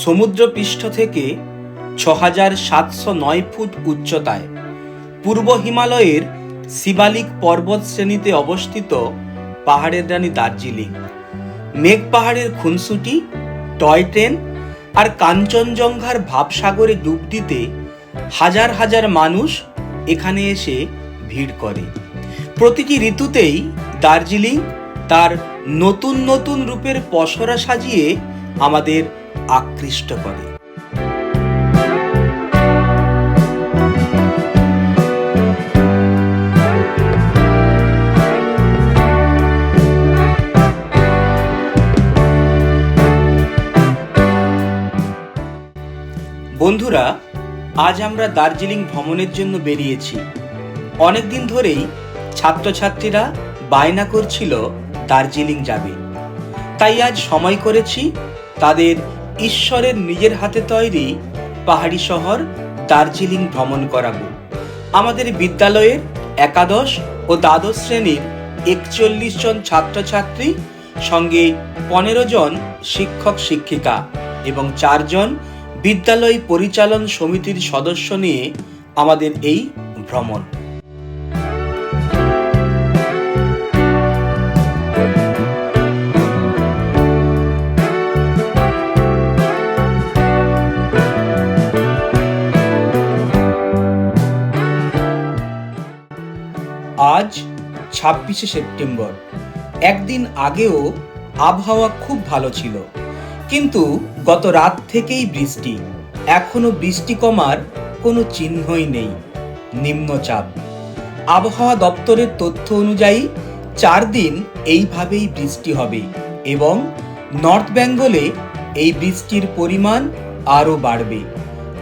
সমুদ্রপৃষ্ঠ থেকে ছ হাজার সাতশো নয় ফুট উচ্চতায়। পূর্ব হিমালয়ের শিবালিক পর্বত শ্রেণীতে অবস্থিত পাহাড়ের রানী দার্জিলিং। মেঘ পাহাড়ের খুনসুটি, টয় ট্রেন আর কাঞ্চনজঙ্ঘার ভাবসাগরে ডুব দিতে হাজার হাজার মানুষ এখানে এসে ভিড় করে। প্রতিটি ঋতুতেই দার্জিলিং তার নতুন নতুন রূপের পসরা সাজিয়ে আমাদের আকৃষ্ট করে। বন্ধুরা, আজ আমরা দার্জিলিং ভ্রমণের জন্য বেরিয়েছি। অনেকদিন ধরেই ছাত্রছাত্রীরা বায়না করছিল দার্জিলিং যাবে। তাই আজ সময় করেছি তাদের ঈশ্বরের নিজের হাতে তৈরি পাহাড়ি শহর দার্জিলিং ভ্রমণ করাবো। আমাদের বিদ্যালয়ের একাদশ ও দ্বাদশ শ্রেণির একচল্লিশ জন ছাত্রছাত্রী, সঙ্গে পনেরো জন শিক্ষক শিক্ষিকা এবং চারজন বিদ্যালয় পরিচালন সমিতির সদস্য নিয়ে আমাদের এই ভ্রমণ। ছাব্বিশে সেপ্টেম্বর। একদিন আগেও আবহাওয়া খুব ভালো ছিল। কিন্তু গত রাত থেকেই বৃষ্টি। এখনও বৃষ্টি কমার কোনো চিহ্নই নেই। নিম্নচাপ। আবহাওয়া দপ্তরের তথ্য অনুযায়ী চার দিন এইভাবেই বৃষ্টি হবে এবং নর্থ বেঙ্গলে এই বৃষ্টির পরিমাণ আরও বাড়বে।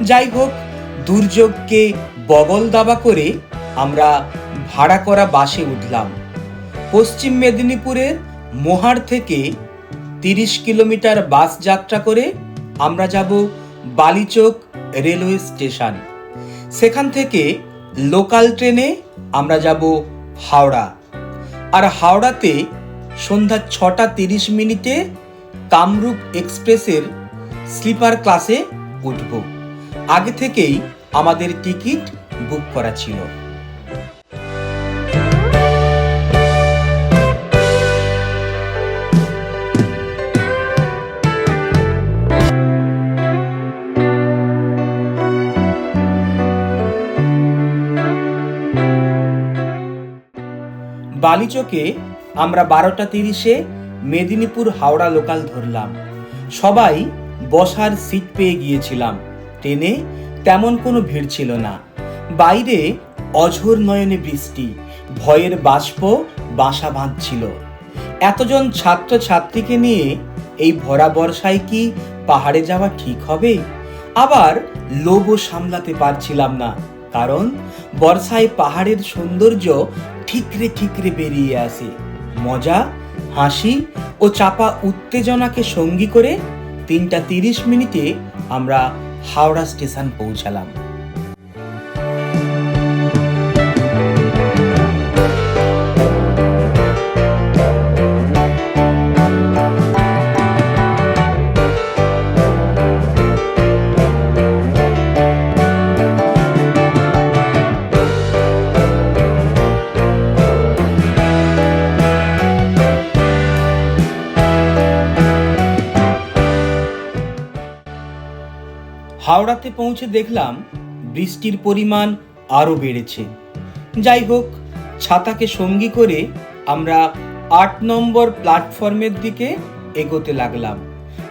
যাই হোক, দুর্যোগকে বগল দাবা করে আমরা ভাড়া করা বাসে উঠলাম। পশ্চিম মেদিনীপুরের মোহার থেকে তিরিশ কিলোমিটার বাস যাত্রা করে আমরা যাব বালিচক রেলওয়ে স্টেশন। সেখান থেকে লোকাল ট্রেনে আমরা যাব হাওড়া। আর হাওড়াতে সন্ধ্যা ছটা তিরিশ মিনিটে কামরূপ এক্সপ্রেসের স্লিপার ক্লাসে উঠব। আগে থেকেই আমাদের টিকিট বুক করা ছিল। বালিচকে আমরা বারোটা তিরিশে মেদিনীপুর হাওড়া লোকাল ধরলাম। সবাই বসার সিট পেয়ে গিয়েছিলাম। ট্রেনে তেমন কোনো ভিড় ছিল না। বাইরে অঝোর নয়নে বৃষ্টি, ভয়ের বাষ্প, বাসা বাঁধছিল। এতজন ছাত্র ছাত্রীকে নিয়ে এই ভরা বর্ষায় কি পাহাড়ে যাওয়া ঠিক হবে? আবার লোভও সামলাতে পারছিলাম না, কারণ বর্ষায় পাহাড়ের সৌন্দর্য ঠিকরে ঠিকরে বেরিয়ে আসে। মজা, হাসি ও চাপা উত্তেজনাকে সঙ্গী করে তিনটা তিরিশ মিনিটে আমরা হাওড়া স্টেশন পৌঁছালাম। হাওড়াতে পৌঁছে দেখলাম বৃষ্টির পরিমাণ আরও বেড়েছে। যাই হোক, ছাতাকে সঙ্গী করে আমরা আট নম্বর প্ল্যাটফর্মের দিকে এগোতে লাগলাম।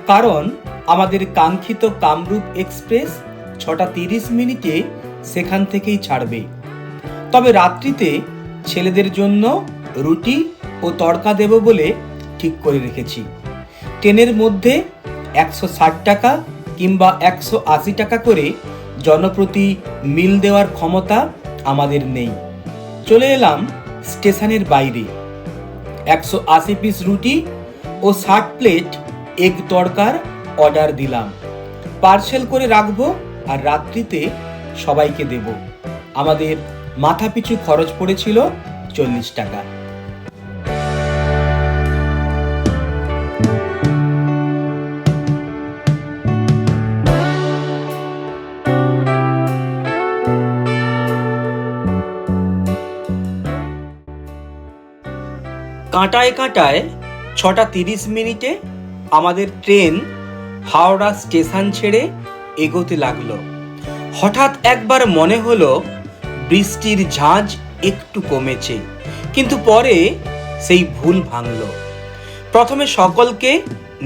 কারণ আমাদের কাঙ্ক্ষিত কামরূপ এক্সপ্রেস ছটা তিরিশ মিনিটে সেখান থেকেই ছাড়বে। তবে রাত্রিতে ছেলেদের জন্য রুটি ও তড়কা দেব বলে ঠিক করে রেখেছি। ট্রেনের মধ্যে একশো ষাট টাকা কিংবা একশো আশি টাকা করে জনপ্রতি মিল দেওয়ার ক্ষমতা আমাদের নেই। চলে এলাম স্টেশনের বাইরে। একশো আশি পিস রুটি ও ষাট প্লেট এগ তড়কার অর্ডার দিলাম। পার্সেল করে রাখব আর রাত্রিতে সবাইকে দেব। আমাদের মাথাপিছু খরচ পড়েছিল চল্লিশ টাকা। কাঁটায় কাঁটায় ছটা তিরিশ মিনিটে আমাদের ট্রেন হাওড়া স্টেশন ছেড়ে এগোতে লাগল। হঠাৎ একবার মনে হলো বৃষ্টির ঝাঁজ একটু কমেছে, কিন্তু পরে সেই ভুল ভাঙল। প্রথমে সকলকে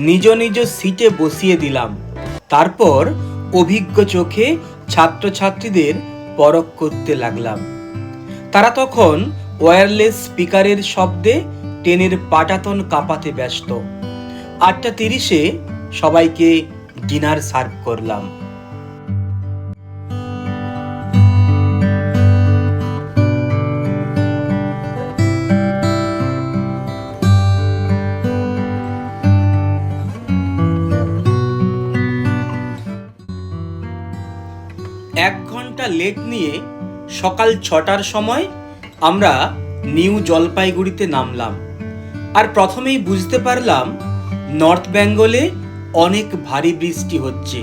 নিজ নিজ সিটে বসিয়ে দিলাম। তারপর অভিজ্ঞ চোখে ছাত্রছাত্রীদের পরখ করতে লাগলাম। তারা তখন ওয়্যারলেস স্পিকারের শব্দে ট্রেনের পাটাতন কাঁপাতে ব্যস্ত। আটটা তিরিশে সবাইকে ডিনার সার্ভ করলাম। এক ঘণ্টা লেট নিয়ে সকাল ছটার সময় আমরা নিউ জলপাইগুড়িতে নামলাম। আর প্রথমেই বুঝতে পারলাম নর্থ বেঙ্গলে অনেক ভারী বৃষ্টি হচ্ছে।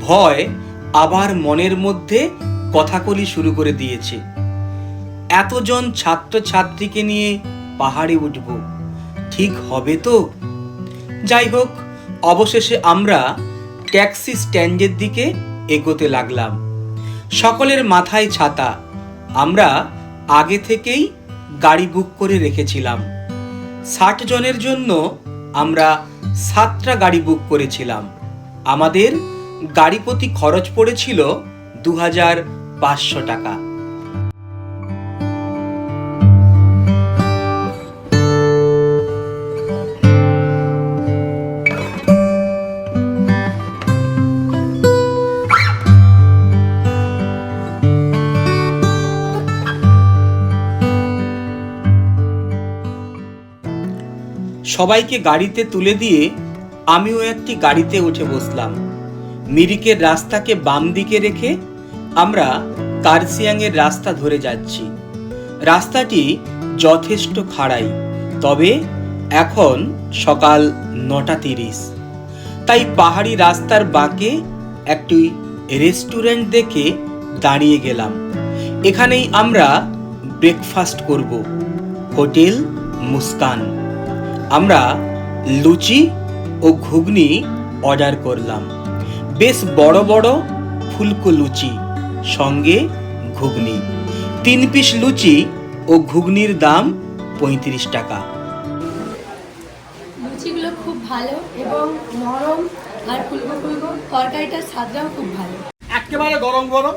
ভয় আবার মনের মধ্যে কথাকলি শুরু করে দিয়েছে। এতজন ছাত্রছাত্রীকে নিয়ে পাহাড়ে উঠব, ঠিক হবে তো? যাই হোক, অবশেষে আমরা ট্যাক্সি স্ট্যান্ডের দিকে এগোতে লাগলাম। সকলের মাথায় ছাতা, আমরা আগে থেকেই গাড়ি বুক করে রেখেছিলাম। ষাট জনের জন্য আমরা সাতটা গাড়ি বুক করেছিলাম। আমাদের গাড়ি প্রতি খরচ পড়েছিল দু হাজার পাঁচশো টাকা। সবাইকে গাড়িতে তুলে দিয়ে আমিও একটি গাড়িতে উঠে বসলাম। মিরিকের রাস্তাকে বাম দিকে রেখে আমরা কার্সিয়াংয়ের রাস্তা ধরে যাচ্ছি। রাস্তাটি যথেষ্ট খাড়াই, তবে এখন সকাল নটা তিরিশ। তাই পাহাড়ি রাস্তার বাঁকে একটি রেস্টুরেন্ট দেখে দাঁড়িয়ে গেলাম। এখানেই আমরা ব্রেকফাস্ট করব। হোটেল মুস্কান। আমরা লুচি ও ঘুগনি অর্ডার করলাম। বেশ বড় বড় ফুলকো লুচি সঙ্গে ঘুগনি। তিন পিস লুচি ও ঘুগনির দাম পঁয়ত্রিশ টাকা। লুচিগুলো খুব ভালো এবং নরম আর ফুলকো ফুলকো তরকারিটার স্বাদটাও খুব ভালো। একেবারে গরম গরম।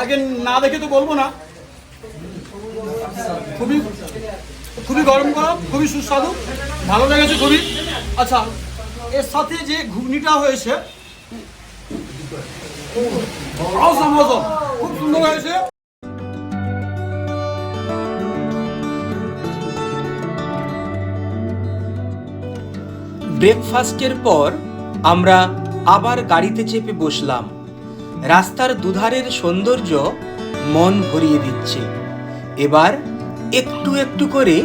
আগে না দেখে তো বলব না। খুবই খুবই গরম গরম, খুবই সুস্বাদু। ভালো লেগেছে খুবই। আচ্ছা এর সাথে যে ঘুগনিটা হয়েছে. খুব সুন্দর হয়েছে। ব্রেকফাস্টের পর আমরা আবার গাড়িতে চেপে বসলাম। রাস্তার দুধারের সৌন্দর্য মন ভরিয়ে দিচ্ছে। এবার একটু একটু করে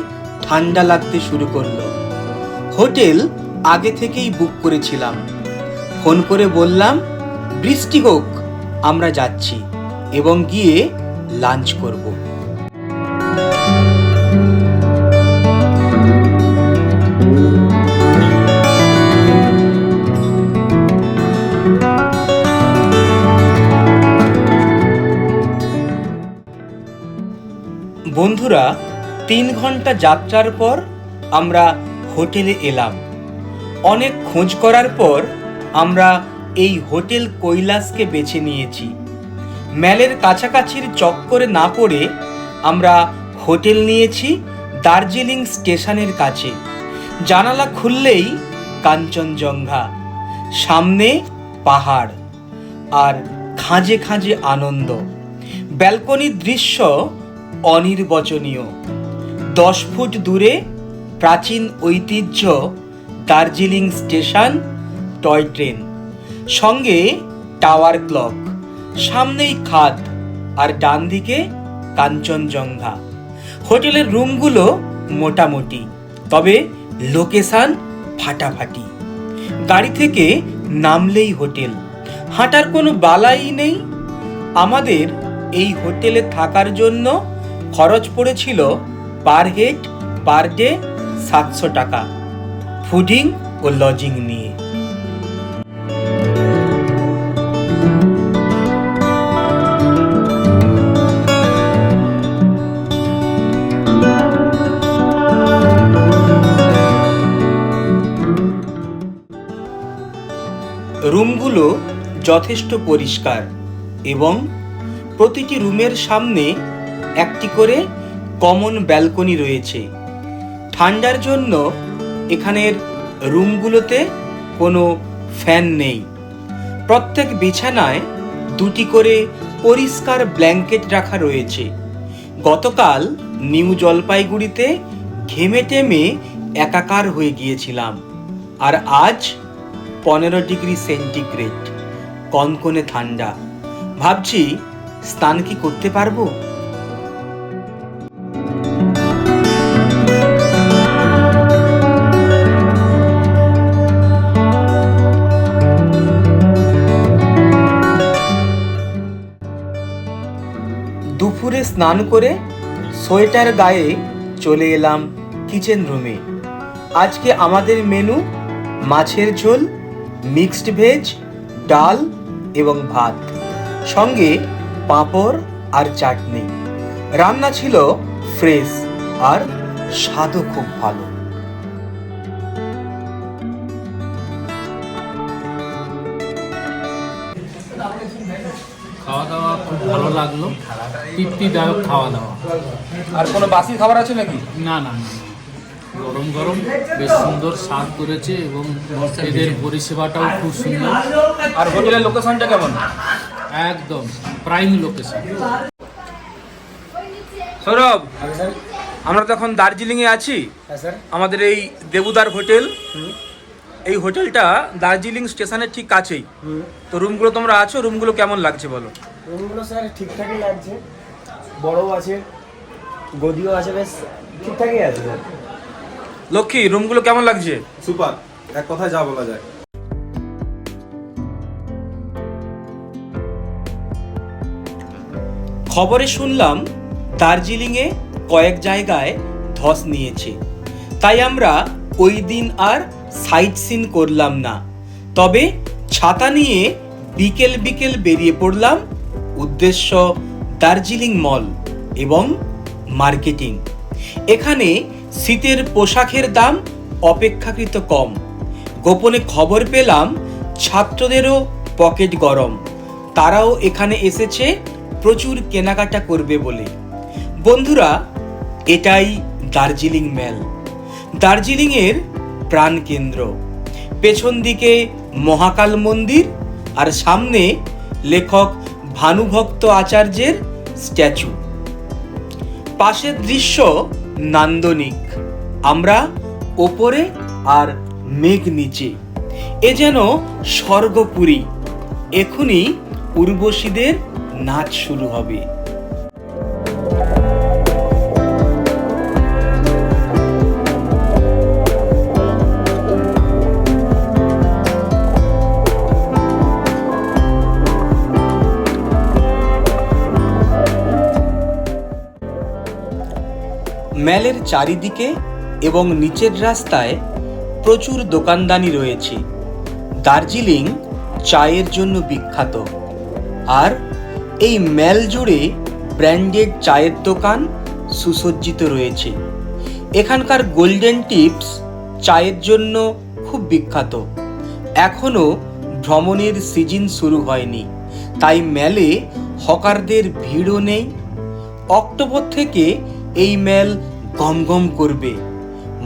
ঠান্ডা লাগতে শুরু করল। হোটেল আগে থেকেই বুক করেছিলাম। ফোন করে বললাম, বৃষ্টি হোক, আমরা যাচ্ছি। এবং গিয়ে লাঞ্চ করব। বন্ধুরা তিন ঘণ্টা যাত্রার পর আমরা হোটেলে এলাম। অনেক খোঁজ করার পর আমরা এই হোটেল কৈলাসকে বেছে নিয়েছি। ম্যালের কাছাকাছির চক্করে না পড়ে আমরা হোটেল নিয়েছি দার্জিলিং স্টেশনের কাছে। জানালা খুললেই কাঞ্চনজঙ্ঘা, সামনে পাহাড় আর খাঁজে খাঁজে আনন্দ। ব্যালকনির দৃশ্য অনির্বচনীয়। দশ ফুট দূরে প্রাচীন ঐতিহ্য দার্জিলিং স্টেশন, টয় ট্রেন। সঙ্গে টাওয়ার ক্লক, সামনেই খাদ আর ডান দিকে কাঞ্চনজঙ্ঘা। হোটেলের রুমগুলো মোটামুটি, তবে লোকেশান ফাটাফাটি। গাড়ি থেকে নামলেই হোটেল। হাঁটার কোনো বালাই নেই। আমাদের এই হোটেলে থাকার জন্য খরচ পড়েছিল পার হেড, পার ডে, সাতশো টাকা। ফুডিং ও লজিং নিয়ে। রুমগুলো যথেষ্ট পরিষ্কার এবং প্রতিটি রুমের সামনে একটি করে কমন ব্যালকনি রয়েছে। ঠান্ডার জন্য এখানের রুমগুলোতে কোনো ফ্যান নেই। প্রত্যেক বিছানায় দুটি করে পরিষ্কার ব্ল্যাঙ্কেট রাখা রয়েছে। গতকাল নিউ জলপাইগুড়িতে ঘেমে টেমে একাকার হয়ে গিয়েছিলাম। আর আজ পনেরো ডিগ্রি সেন্টিগ্রেড, কনকনে ঠান্ডা। ভাবছি স্নান কি করতে পারব? স্নান করে সোয়েটার গায়ে চলে এলাম কিচেন রুমে আজকে আমাদের মেনু মাছের ঝোল মিক্সড ভেজ ডাল এবং ভাত, সঙ্গে পাঁপড় আর চাটনি। রান্না ছিল ফ্রেশ আর স্বাদও খুব ভালো। লাগল তৃপ্তিদায়ক খাওয়া দাওয়া। আর কোনো বাসি খাবার আছে নাকি? না না। গরম গরম বেশ সুন্দর স্বাদ করেছে এবং এদের পরিষেবাটাও খুব সুন্দর। আর হোটেলের লোকেশনটা কেমন? একদম প্রাইম লোকেশন সৌরভ আমরা তো এখন দার্জিলিংয়ে আছি। আমাদের এই দেবুদার হোটেল। এই হোটেলটা দার্জিলিং স্টেশনের ঠিক কাছেই। তো রুমগুলো তোমরা আছো রুমগুলো কেমন লাগছে বলো? রুমগুলো স্যার ঠিকঠাকই লাগছে। বড়ও আছে গদিও আছে বেশ ঠিকঠাকই আছে। লক্ষ্মী রুমগুলো কেমন লাগছে? সুপার এক কথায় যা বলা যায়। খবরে শুনলাম দার্জিলিংয়ে কয়েক জায়গায় ধস নিয়েছে। তাই আমরা ওই দিন আর সাইট সিন করলাম না। তবে ছাতা নিয়ে বিকেল বিকেল বেরিয়ে পড়লাম উদ্দেশ্য দার্জিলিং মল এবং মার্কেটিং। এখানে শীতের পোশাকের দাম অপেক্ষাকৃত কম। গোপনে খবর পেলাম, ছাত্রদেরও পকেট গরম। তারাও এখানে এসেছে, প্রচুর কেনাকাটা করবে বলে। বন্ধুরা, এটাই দার্জিলিং মেল। দার্জিলিংয়ের প্রাণকেন্দ্র। পেছন দিকে মহাকাল মন্দির আর সামনে লেখক ভানুভক্ত আচার্যের স্ট্যাচু। পাশের দৃশ্য নান্দনিক। আমরা ওপরে আর মেঘ নিচে। এ যেন স্বর্গপুরী। এখনই উর্বশীদের নাচ শুরু হবে। ম্যালের চারিদিকে এবং নিচের রাস্তায় প্রচুর দোকানদানি রয়েছে। দার্জিলিং চায়ের জন্য বিখ্যাত। আর এই ম্যাল জুড়ে ব্র্যান্ডেড চায়ের দোকান সুসজ্জিত রয়েছে। এখানকার গোল্ডেন টিপস চায়ের জন্য খুব বিখ্যাত। এখনও ভ্রমণের সিজন শুরু হয়নি। তাই ম্যালে হকারদের ভিড়ও নেই। অক্টোবর থেকে এই মেল গমগম করবে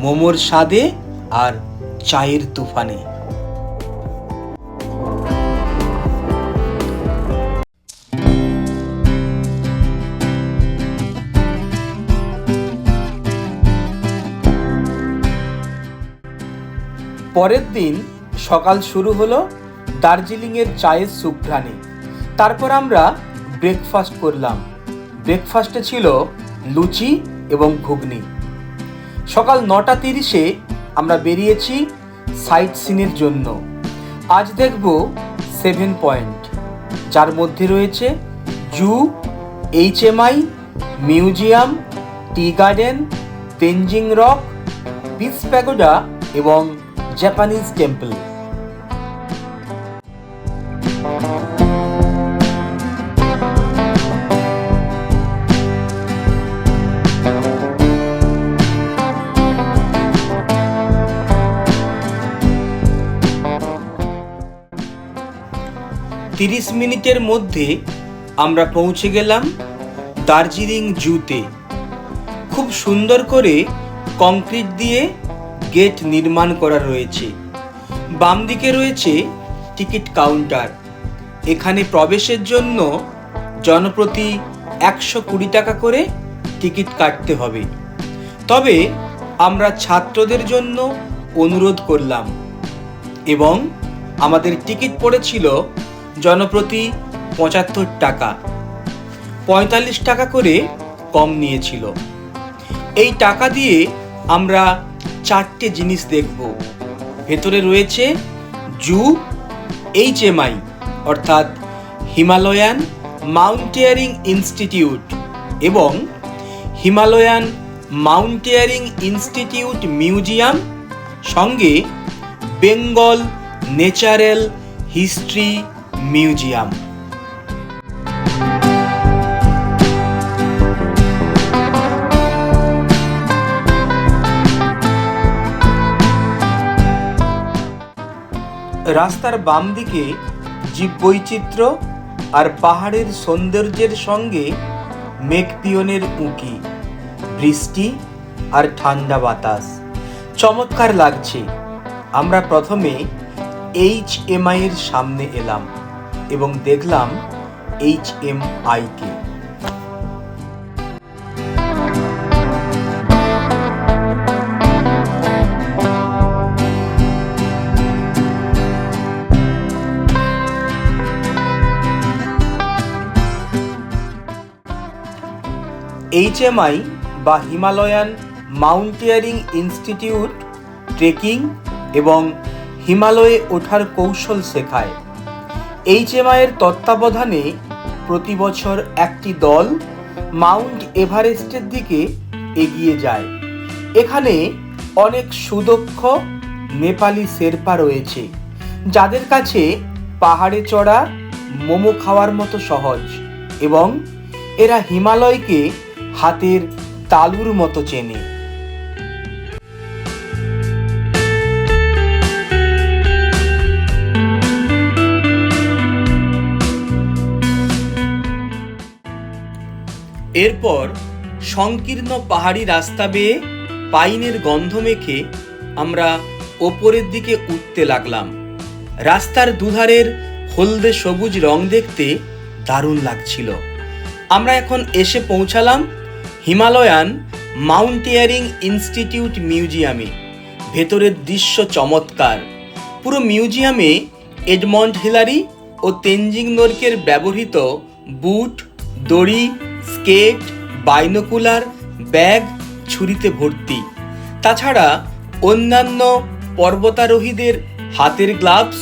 মোমোর স্বাদে আর চায়ের তুফানে। পরের দিন সকাল শুরু হলো দার্জিলিংয়ের চায়ের সুঘ্রাণে তারপর আমরা ব্রেকফাস্ট করলাম। ব্রেকফাস্টে ছিল লুচি এবং ঘুগনি। সকাল নটা তিরিশে আমরা বেরিয়েছি সাইট সিনের জন্য। আজ দেখব সেভেন পয়েন্ট যার মধ্যে রয়েছে zoo HMI museum, tea garden, Tenzing rock, peace pagoda এবং জাপানিজ টেম্পল। তিরিশ মিনিটের মধ্যে আমরা পৌঁছে গেলাম দার্জিলিং জুতে। খুব সুন্দর করে কংক্রিট দিয়ে গেট নির্মাণ করা রয়েছে। বাম দিকে রয়েছে টিকিট কাউন্টার। এখানে প্রবেশের জন্য জনপ্রতি একশো কুড়ি টাকা করে টিকিট কাটতে হবে। তবে আমরা ছাত্রদের জন্য অনুরোধ করলাম এবং আমাদের টিকিট পড়েছিল জনপ্রতি পঁচাত্তর টাকা। পঁয়তাল্লিশ টাকা করে কম নিয়েছিল। এই টাকা দিয়ে আমরা চারটে জিনিস দেখব। ভেতরে রয়েছে জু এইচএমআই অর্থাৎ হিমালয়ান মাউন্টেয়ারিং ইনস্টিটিউট এবং হিমালয়ান মাউন্টেয়ারিং ইনস্টিটিউট মিউজিয়াম, সঙ্গে বেঙ্গল নেচারাল হিস্ট্রি মিউজিয়াম। রাস্তার বাম দিকে জীববৈচিত্র্য আর পাহাড়ের সৌন্দর্যের সঙ্গে মেঘপিয়নের উঁকি, বৃষ্টি আর ঠান্ডা বাতাস। চমৎকার লাগছে। আমরা প্রথমে এইচ এম এর সামনে এলাম। এবং দেখলাম এইচ এম আইকে এইচএমআই বা হিমালয়ান মাউন্টেয়ারিং ইনস্টিটিউট ট্রেকিং এবং হিমালয়ে ওঠার কৌশল শেখায়। এইচএমআইয়ের তত্ত্বাবধানে প্রতি বছর একটি দল মাউন্ট এভারেস্টের দিকে এগিয়ে যায়। এখানে অনেক সুদক্ষ নেপালি শেরপা রয়েছে, যাদের কাছে পাহাড়ে চড়া মোমো খাওয়ার মতো সহজ এবং এরা হিমালয়কে হাতের তালুর মতো চেনে। এরপর সংকীর্ণ পাহাড়ি রাস্তা বেয়ে পাইনের গন্ধ মেখে আমরা ওপরের দিকে উঠতে লাগলাম। রাস্তার দুধারের হলদে সবুজ রং দেখতে দারুণ লাগছিল। আমরা এখন এসে পৌঁছালাম হিমালয়ান মাউন্টেয়ারিং ইনস্টিটিউট মিউজিয়ামে। ভেতরের দৃশ্য চমৎকার। পুরো মিউজিয়ামে এডমন্ড হিলারি ও তেনজিং নোরকের ব্যবহৃত বুট, দড়ি স্কেট, বাইনোকুলার, ব্যাগ, ছুরিতে ভর্তি। তাছাড়া অন্যান্য পর্বতারোহীদের হাতের গ্লাভস,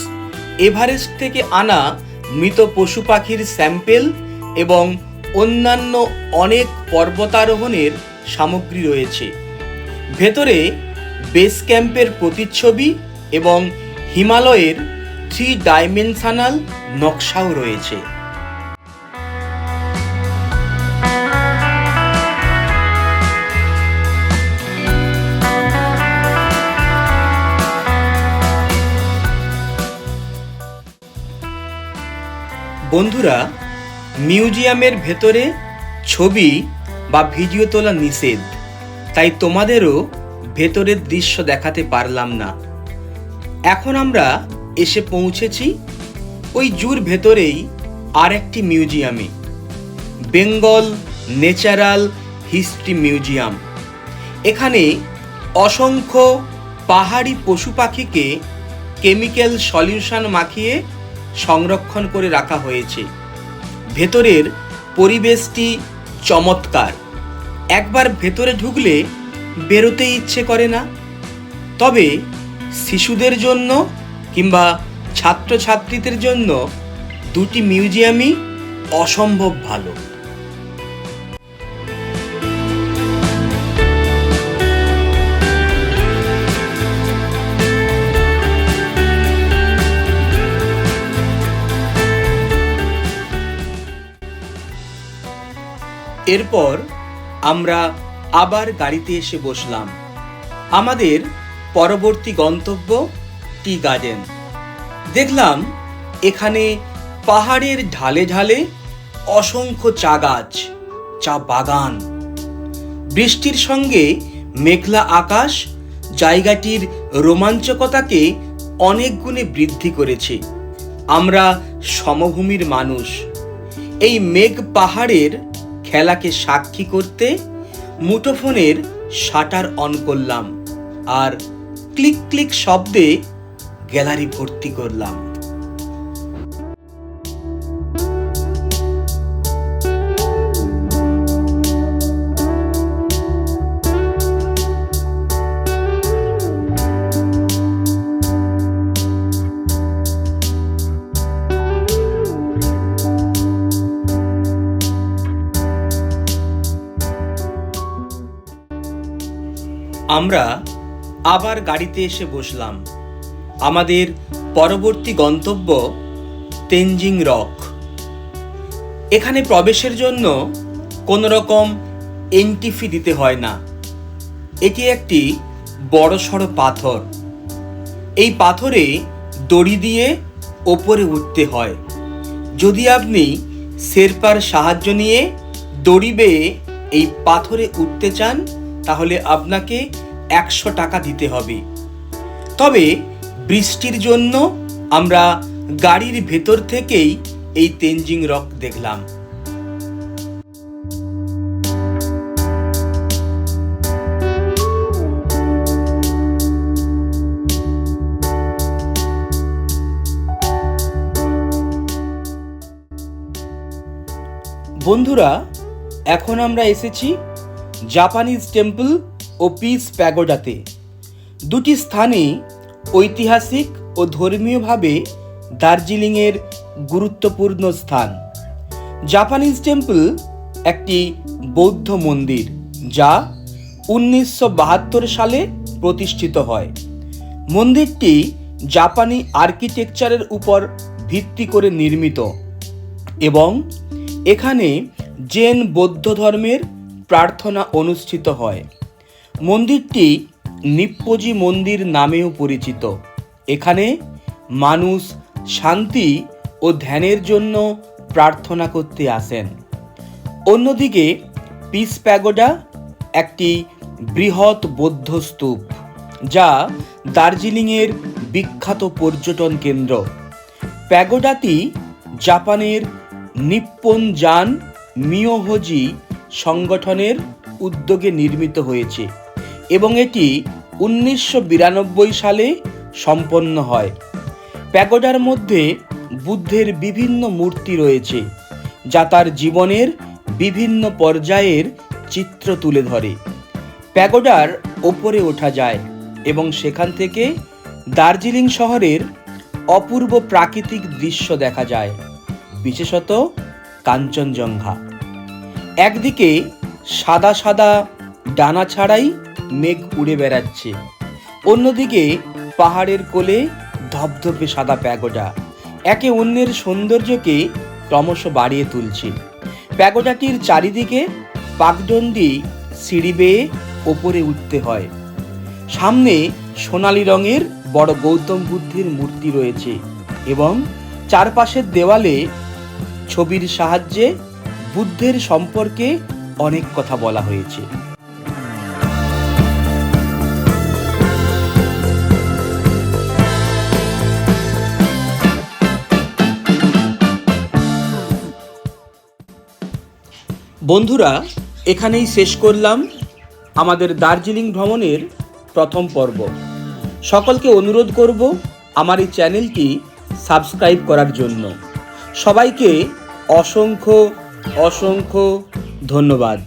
এভারেস্ট থেকে আনা মৃত পশু পাখির স্যাম্পেল এবং অন্যান্য অনেক পর্বতারোহণের সামগ্রী রয়েছে। ভেতরে বেস ক্যাম্পের প্রতিচ্ছবি এবং হিমালয়ের থ্রি ডাইমেনশনাল নকশাও রয়েছে। বন্ধুরা, মিউজিয়ামের ভেতরে ছবি বা ভিডিও তোলা নিষেধ। তাই তোমাদেরও ভেতরের দৃশ্য দেখাতে পারলাম না। এখন আমরা এসে পৌঁছেছি ওই জুর ভেতরেই আর একটি মিউজিয়ামে। Bengal natural history museum. এখানে অসংখ্য পাহাড়ি পশু পাখিকে কেমিক্যাল সলিউশন মাখিয়ে সংরক্ষণ করে রাখা হয়েছে। ভেতরের পরিবেশটি চমৎকার। একবার ভেতরে ঢুকলে বেরোতে ইচ্ছে করে না। তবে শিশুদের জন্য কিংবা ছাত্রছাত্রীদের জন্য দুটি মিউজিয়ামই অসম্ভব ভালো। এরপর আমরা আবার গাড়িতে এসে বসলাম। আমাদের পরবর্তী গন্তব্য টি গার্ডেন। দেখলাম এখানে পাহাড়ের ঢালে ঢালে অসংখ্য চা গাছ, চা বাগান। বৃষ্টির সঙ্গে মেঘলা আকাশ জায়গাটির রোমাঞ্চকতাকে অনেক গুণে বৃদ্ধি করেছে। আমরা সমভূমির মানুষ। এই মেঘ পাহাড়ের খেলাকে সাক্ষী করতে মুঠোফোনের শাটার অন করলাম আর ক্লিক ক্লিক শব্দে গ্যালারি ভর্তি করলাম। আমরা আবার গাড়িতে এসে বসলাম। আমাদের পরবর্তী গন্তব্য তেনজিং রক। এখানে প্রবেশের জন্য কোনো রকম এন্ট্রি ফি দিতে হয় না। এটি একটি বড়সড় পাথর। এই পাথরে দড়ি দিয়ে ওপরে উঠতে হয়। যদি আপনি শেরপার সাহায্য নিয়ে দড়ি বেয়ে এই পাথরে উঠতে চান, তাহলে আপনাকে একশো টাকা দিতে হবে। তবে বৃষ্টির জন্য আমরা গাড়ির ভেতর থেকেই এই তেনজিং রক দেখলাম। বন্ধুরা, এখন আমরা এসেছি জাপানিজ টেম্পল ও পিস প্যাগোডাতে দুটি স্থানে ঐতিহাসিক ও ধর্মীয়ভাবে দার্জিলিংয়ের গুরুত্বপূর্ণ স্থান। জাপানিজ টেম্পল একটি বৌদ্ধ মন্দির, যা উনিশশো বাহাত্তর সালে প্রতিষ্ঠিত হয়। মন্দিরটি জাপানি আর্কিটেকচারের উপর ভিত্তি করে নির্মিত এবং এখানে জেন বৌদ্ধ ধর্মের প্রার্থনা অনুষ্ঠিত হয়। মন্দিরটি নিপ্পজি মন্দির নামেও পরিচিত। এখানে মানুষ শান্তি ও ধ্যানের জন্য প্রার্থনা করতে আসেন। অন্যদিকে পিস প্যাগোডা একটি বৃহৎ বৌদ্ধ স্তূপ, যা দার্জিলিংয়ের বিখ্যাত পর্যটন কেন্দ্র। প্যাগোডাটি জাপানের নিপ্পন জান মিয়োহজি সংগঠনের উদ্যোগে নির্মিত হয়েছে। এবং এটি উনিশশো বিরানব্বই সালে সম্পন্ন হয়। প্যাগোডার মধ্যে বুদ্ধের বিভিন্ন মূর্তি রয়েছে, যা তার জীবনের বিভিন্ন পর্যায়ের চিত্র তুলে ধরে। প্যাগোডার ওপরে ওঠা যায় এবং সেখান থেকে দার্জিলিং শহরের অপূর্ব প্রাকৃতিক দৃশ্য দেখা যায়, বিশেষত কাঞ্চনজঙ্ঘা। একদিকে সাদা সাদা ডানা ছাড়াই মেঘ উড়ে বেড়াচ্ছে। অন্যদিকে, পাহাড়ের কোলে ধপধপে সাদা প্যাগোডা। একে অন্যের সৌন্দর্যকে ক্রমশ বাড়িয়ে তুলছে। প্যাগোডাটির চারিদিকে পাকডন্ডি সিঁড়ি বেয়ে ওপরে উঠতে হয়। সামনে সোনালী রঙের বড় গৌতম বুদ্ধের মূর্তি রয়েছে এবং চারপাশের দেওয়ালে ছবির সাহায্যে বুদ্ধের সম্পর্কে অনেক কথা বলা হয়েছে। বন্ধুরা, এখানেই শেষ করলাম আমাদের দার্জিলিং ভ্রমণের প্রথম পর্ব। সকলকে অনুরোধ করব আমার এই চ্যানেলটি সাবস্ক্রাইব করার জন্য। সবাইকে অসংখ্য অসংখ্য ধন্যবাদ।